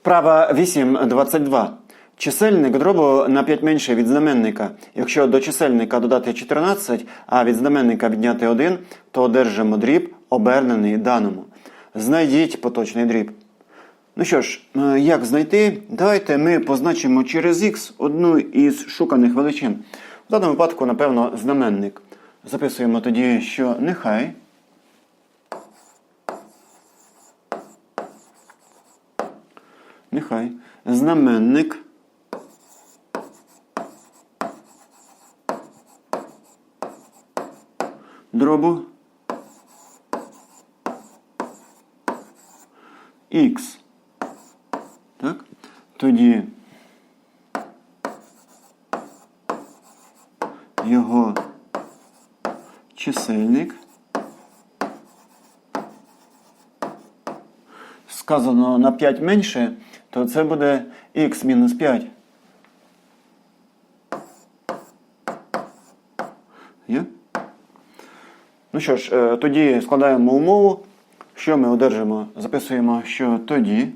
Вправа 8.22. Чисельник дробу на 5 менше від знаменника. Якщо до чисельника додати 14, а від знаменника відняти 1, то одержимо дріб, обернений даному. Знайдіть поточний дріб. Ну що ж, е, як знайти? Давайте ми позначимо через х одну із шуканих величин. В даному випадку, напевно, знаменник. Записуємо тоді, що нехай. Нехай знаменник дробу х. Так? Тоді його чисельник сказано на 5 менше, то це буде х мінус 5. Є? Ну що ж, е, тоді складаємо умову. Що ми одержимо? Записуємо, що тоді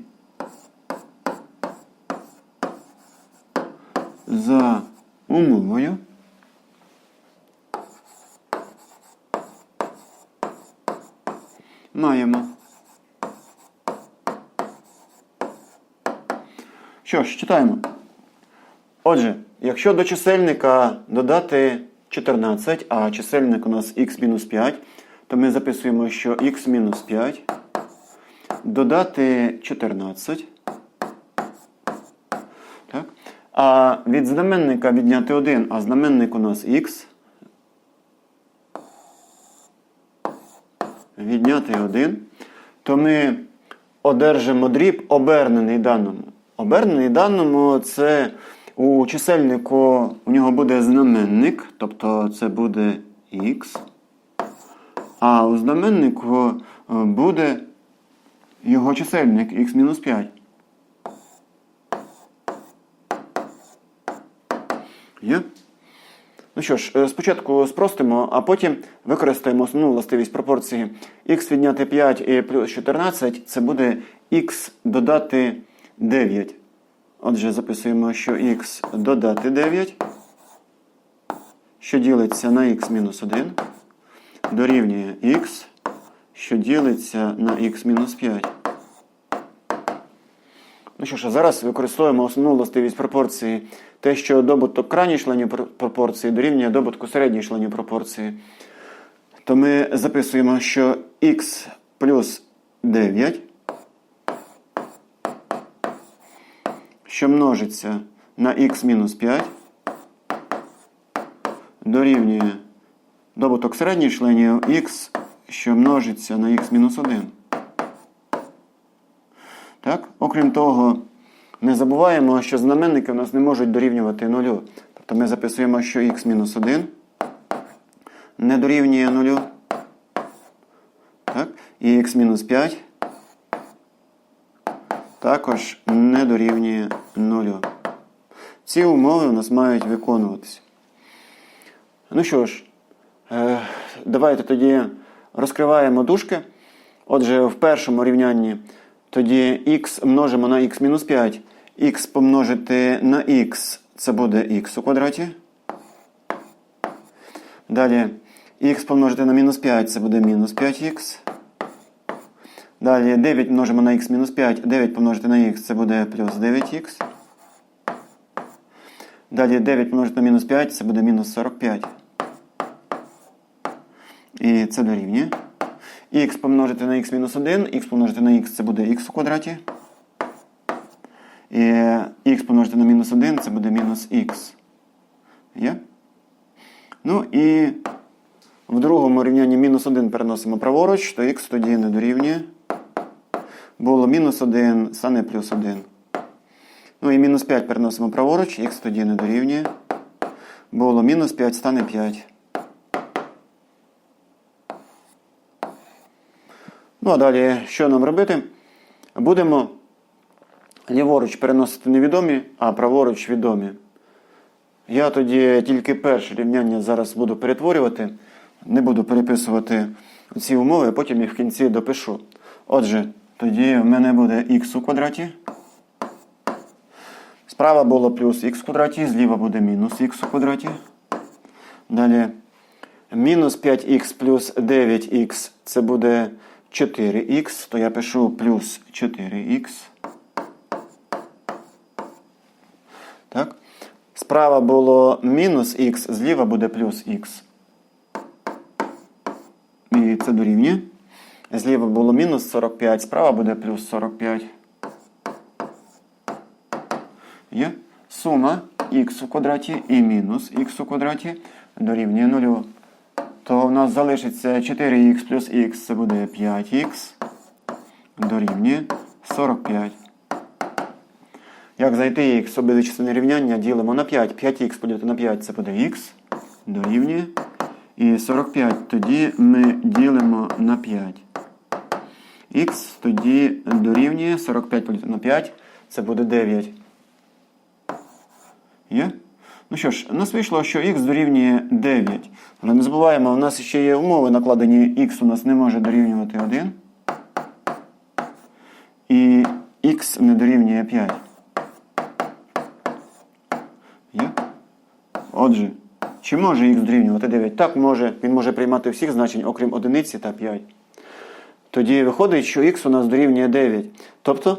за умовою маємо. Що ж, читаємо. Отже, якщо до чисельника додати 14, а чисельник у нас х-5, то ми записуємо, що х-5 додати 14. Так? А від знаменника відняти 1, а знаменник у нас х. Відняти 1, то ми одержимо дріб обернений даному. Обернений даному це у чисельнику у нього буде знаменник, тобто це буде х. А у знаменнику е, буде його чисельник х-5. Є? Ну що ж, е, спочатку спростимо, а потім використаємо основну властивість пропорції. х відняти 5 і плюс 14 це буде х додати 9. Отже, записуємо, що х додати 9, що ділиться на х мінус 1, дорівнює х, що ділиться на х мінус 5. Ну що ж, а зараз використовуємо основну властивість пропорції. Те, що добуток крайніх членів пропорції дорівнює добутку середніх членів пропорції. То ми записуємо, що х плюс 9, що множиться на х мінус 5, дорівнює добуток середніх членів х, що множиться на х мінус 1. Так? Окрім того, не забуваємо, що знаменники у нас не можуть дорівнювати нулю. Тобто ми записуємо, що х-1 не дорівнює нулю. Так? І х-5 також не дорівнює нулю. Ці умови у нас мають виконуватися. Ну що ж, е, давайте тоді розкриваємо дужки. Отже, в першому рівнянні тоді х множимо на х-5. х помножити на х це буде х у квадраті. Далі х помножити на мінус 5 це буде мінус 5х. Далі 9 множимо на х мінус 5, 9 помножити на х це буде плюс 9х. Далі 9 помножити на мінус 5 це буде мінус 45. І це дорівнює. х помножити на х мінус 1, х помножити на х це буде х у квадраті. І х помножити на мінус 1 це буде мінус х. Є? Ну і в другому рівнянні мінус 1 переносимо праворуч, то х тоді не дорівнює. Було мінус 1, стане плюс 1. Ну і мінус 5 переносимо праворуч, х тоді не дорівнює. Було мінус 5, стане 5. Ну, а далі, що нам робити? Будемо ліворуч переносити невідомі, а праворуч відомі. Я тоді тільки перше рівняння зараз буду перетворювати, не буду переписувати ці умови, а потім їх в кінці допишу. Отже, тоді в мене буде х у квадраті Справа було плюс х в квадраті, зліва буде мінус х у квадраті. Далі мінус 5х плюс 9х це буде 4х, то я пишу плюс 4х. Так? Справа було мінус х, зліва буде плюс х. І це дорівнює. Зліва було мінус 45, справа буде плюс 45. Є сума х у квадраті і мінус х у квадраті дорівнює 0. То у нас залишиться 4х плюс х, це буде 5х дорівнює 45. Як знайти х обидві частини рівняння ділимо на 5. 5х поділити на 5 це буде х дорівнює. І 45 тоді ми ділимо на 5. Х тоді дорівнює 45 поділити на 5, це буде 9. Є? Ну що ж, у нас вийшло, що х дорівнює 9. Але не забуваємо, у нас ще є умови накладені х у нас не може дорівнювати 1. І х не дорівнює 5. Є? Отже, чи може х дорівнювати 9? Так, може. Він може приймати всіх значень, окрім одиниці та 5. Тоді виходить, що х у нас дорівнює 9. Тобто,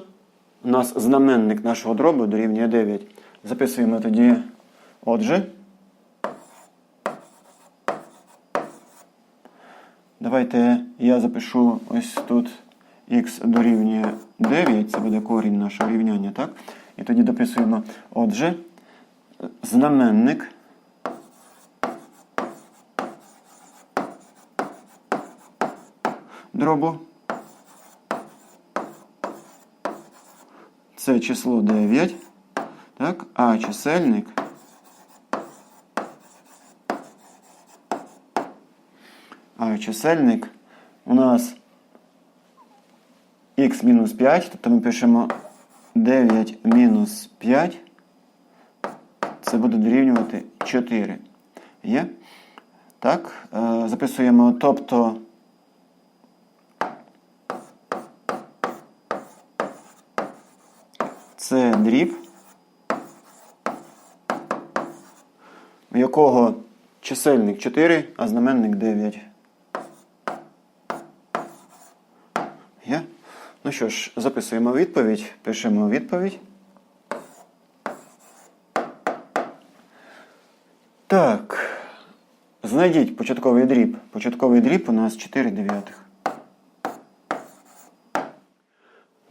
у нас знаменник нашого дробу дорівнює 9. Записуємо тоді, отже. Давайте я запишу ось тут х дорівнює 9, це буде корінь нашого рівняння, так? І тоді дописуємо, отже, знаменник дробу. Це число 9, так? а чисельник а чисельник у нас мінус 5, тобто ми пишемо 9 мінус 5, це буде дорівнювати 4. Є? Так, е, записуємо, тобто це дріб, у якого чисельник 4, а знаменник 9. Є? Ну що ж, записуємо відповідь, пишемо відповідь. Так. Знайдіть початковий дріб. Початковий дріб у нас 4 дев'ятих.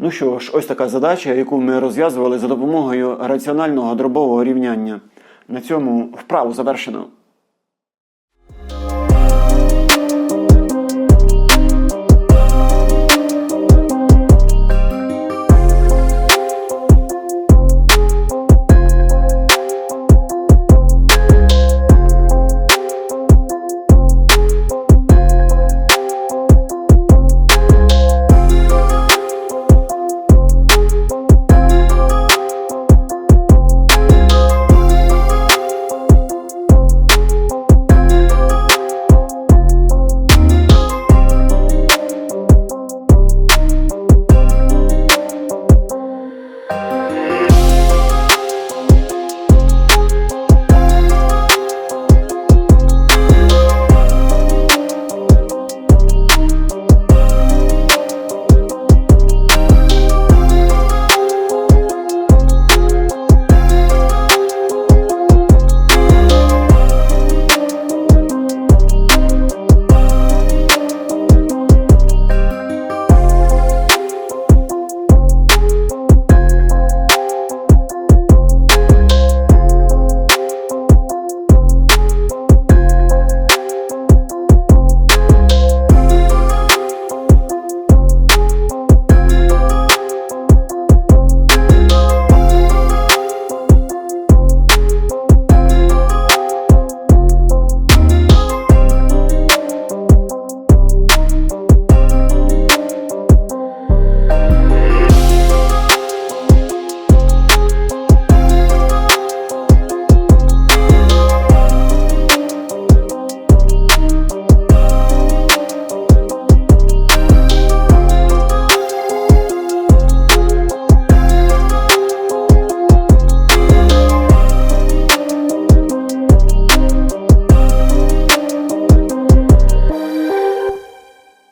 Ну що ж, ось така задача, яку ми розв'язували за допомогою раціонального дробового рівняння. На цьому вправу завершено.